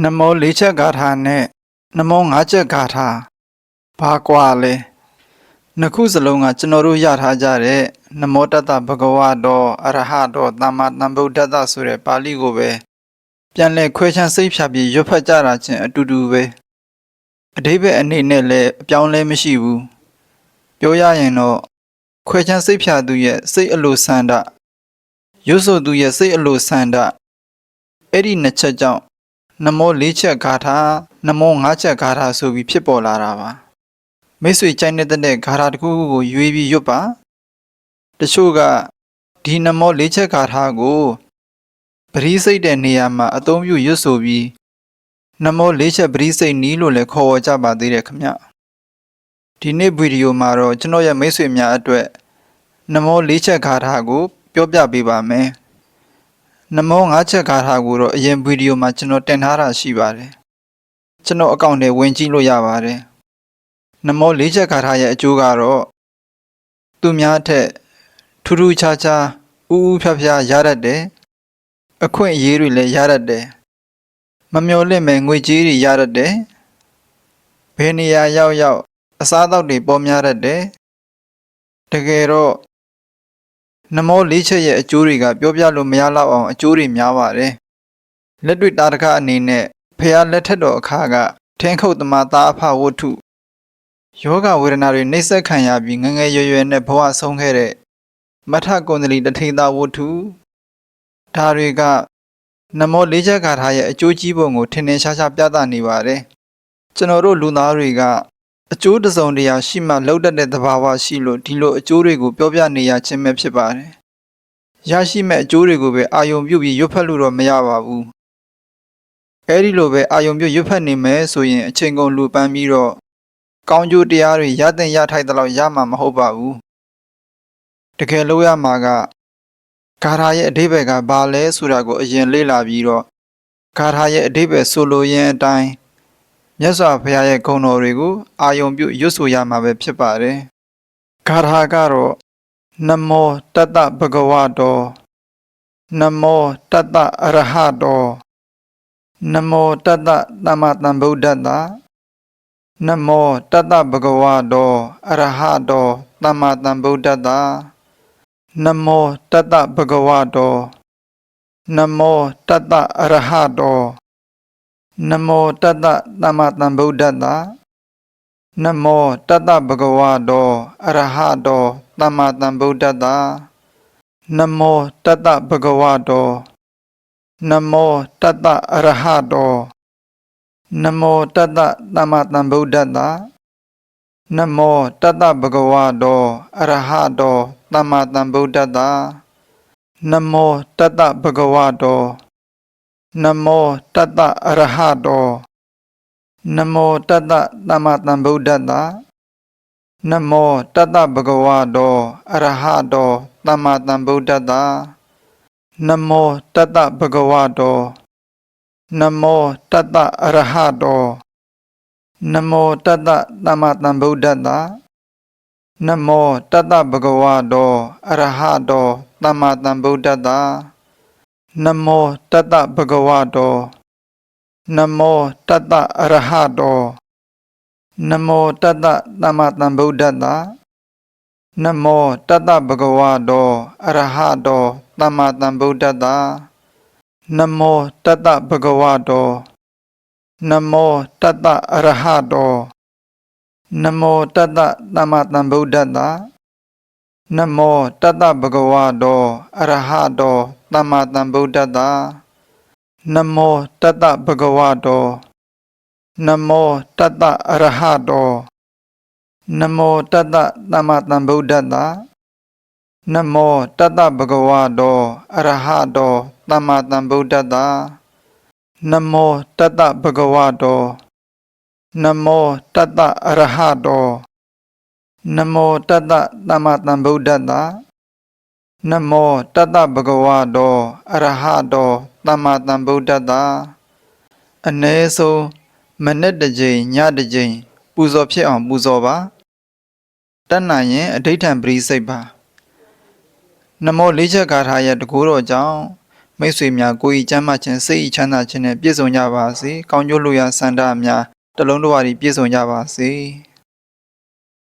နမောလေးချက်ဂါထာနဲ့နမောငါးချက်ဂါထာဘာကွာလဲနှစ်ခုစလုံးကကျွန်တော်တို့ရထားကြတဲ့နမောတတ္တဗဂဝတောအရဟတောသမ္မာသမ္ဗုဒ္ဓတ္တဆိုတဲ့ပါဠိကိုပဲပြန်လဲခွဲခြမ်းစိတ်ဖြာပြီးရွတ်ဖတ်ကြတာချင်းအတူတူပဲအဓိပ္ပာယ်အနေနဲ့လည်းအပြောင်းလဲမရှိဘူးပြောရရင်တော့ခွဲခြမ်းစိတ်ဖြာသူရဲ့စိတ်အလိုဆန္ဒရွတ်ဆိုသူရဲ့စိတ်အလိုဆန္ဒအဲ့ဒီနှစ်ချက်ကြောင့် နမော၄ချက်ဂါထာနမော၅ချက်ဂါထာဆိုပြီးဖြစ်ပေါ်လာတာပါမိတ်ဆွေကြိုက်နေတဲ့ဂါထာတစ်ခုခုကိုရွေးပြီးရွတ်ပါတချို့ကဒီနမော၄ချက်ဂါထာကိုပရိစိတ်တဲ့နေရာမှာအသုံးပြုရွတ်ဆိုပြီးနမော၄ချက်ပရိစိတ်နီးလို့လည်းခေါ်ဝေါ်ကြပါသေးတယ်ခင်ဗျဒီနေ့ဗီဒီယိုမှာတော့ကျွန်တော်ရဲ့မိတ်ဆွေများအတွက်နမော၄ချက်ဂါထာကို ပြောပြပေးပါမယ် နမော၅ချက်ဂါထာကိုတော့အရင်ဗီဒီယိုမှာကျွန်တော်တင်ထားတာရှိပါတယ်ကျွန်တော်အကောင့်ထဲဝင်ကြည့်လို့ရပါတယ်နမော၄ချက်ဂါထာရဲ့အကျိုးကတော့သူများထက်ထူးထူးခြားခြားဥဥဖြားဖြားရတတ်တယ်အခွင့်အရေးတွေလည်းရတတ်တယ်မမျော်လင့်မဲ့ငွေကြေးတွေရတတ်တယ်ဘယ်နေရာရောက်ရောက်အစားအသောက်တွေပေါ်များတတ်တယ်တကယ်တော့ နမောလေးချက်ရဲ့အကျိုးတွေကပြောပြလို့မရတော့အောင်အကျိုးတွေများပါတယ်။လက်တွေ့တာတကအနေနဲ့ဖះလက်ထက်တော်အခါကထင်းခုတ်သမားသားအဖဝတ္ထုယောဂဝေဒနာတွေနှိပ်စက်ခံရပြီးငယ်ငယ်ရွယ်ရွယ်နဲ့ဘဝဆုံးခဲ့တဲ့မထကုန္ဒလီတထိတာဝတ္ထုဒါတွေကနမောလေးချက်ဂါထာရဲ့အကျိုးကြီးပုံကိုထင်ထင်ရှားရှားပြသနေပါတယ်။ကျွန်တော်တို့လူသားတွေက အကျိုးတစ်စုံတရာရှိမှလောက်တတ်တဲ့သဘာဝရှိလို့ဒီလိုအကျိုးတွေကိုပြောပြနေရခြင်းပဲဖြစ်ပါတယ်။ရရှိမဲ့အကျိုးတွေကိုပဲအာယုံပြုတ်ပြီးရွတ်ဖတ်လို့တော့မရပါဘူး။အဲဒီလိုပဲအာယုံပြုတ်ရွတ်ဖတ်နေမယ်ဆိုရင်အချိန်ကုန်လူပန်းပြီးတော့ကောင်းကျိုးတရားတွေရတဲ့ရထိုက်တဲ့လောက်ရမှာမဟုတ်ပါဘူး။တကယ်လို့ရမှာကဂါထာရဲ့အဓိပ္ပာယ်ကဘာလဲဆိုတာကိုအရင်လေ့လာပြီးတော့ဂါထာရဲ့အဓိပ္ပာယ်ဆိုလိုရင်းအတိုင်း မြတ်စွာဘုရားရဲ့ဂုဏ်တော်တွေကိုအာယုံပြုရွတ်ဆိုရမှာပဲဖြစ်ပါတယ်။ဂါထာကတော့နမောတတ္တဗဂဝတောနမောတတ္တအရဟတောနမောတတ္တသမ္မာသမ္ဗုဒ္ဓတ္တနမောတတ္တဗဂဝတောအရဟတောသမ္မာသမ္ဗုဒ္ဓတ္တနမောတတ္တဗဂဝတောနမောတတ္တအရဟတော နမောတတ္တသမ္မာသမ္ဗုဒ္ဓတ္တနမောတတ္တဗဂဝတောအရဟတောသမ္မာသမ္ဗုဒ္ဓတ္တနမောတတ္တဗဂဝတောနမောတတ္တအရဟတောနမောတတ္တသမ္မာသမ္ဗုဒ္ဓတ္တနမောတတ္တဗဂဝတောအရဟတောသမ္မာသမ္ဗုဒ္ဓတ္တနမောတတ္တဗဂဝတော နမောတတ္တအရဟတောနမောတတ္တသမ္မာသမ္ဗုဒ္ဓတ္တနမောတတ္တဗဂဝတောအရဟတောသမ္မာသမ္ဗုဒ္ဓတ္တနမောတတ္တဗဂဝတောနမောတတ္တအရဟတောနမောတတ္တသမ္မာသမ္ဗုဒ္ဓတ္တနမောတတ္တဗဂဝတောအရဟတောသမ္မာသမ္ဗုဒ္ဓတ္တ နမောတတ္တဗဂဝတောနမောတတ္တအရဟတောနမောတတ္တသမ္မာသမ္ဗုဒ္ဓတ္တနမောတတ္တဗဂဝတောအရဟတောသမ္မာသမ္ဗုဒ္ဓတ္တနမောတတ္တဗဂဝတောနမောတတ္တအရဟတောနမောတတ္တသမ္မာသမ္ဗုဒ္ဓတ္တ နမောတတ္တဗဂဝတောအရဟတောသမ္မာသမ္ဗုဒ္ဓတ္တနမောတတ္တဗဂဝတောနမောတတ္တအရဟတောနမောတတ္တသမ္မာသမ္ဗုဒ္ဓတ္တနမောတတ္တဗဂဝတောအရဟတောသမ္မာသမ္ဗုဒ္ဓတ္တနမောတတ္တဗဂဝတောနမောတတ္တအရဟတော နမောတတ္တသမ္မာသမ္ဗုဒ္ဓတ္တနမောတတ္တဗဂဝတောအရဟတောသမ္မာသမ္ဗုဒ္ဓတ္တအ ਨੇ ဆုံးမနေ့တစ်ကြိမ်ညတစ်ကြိမ်ပူဇော်ဖြစ်အောင်ပူဇော်ပါတတ်နိုင်ရင်အဋိဋ္ဌံပရိစိတ်ပါနမောလေးချက်ဂါထာရဲ့တကူတော်ကြောင့်မမိတ်ဆွေများကိုယ်ဤချမ်းသာခြင်းစိတ်ဤချမ်းသာခြင်းနဲ့ပြည့်စုံကြပါစေကောင်းကျိုးလိုရာဆန္ဒများတစ်လုံးတစ်ဝါဒီပြည့်စုံကြပါစေ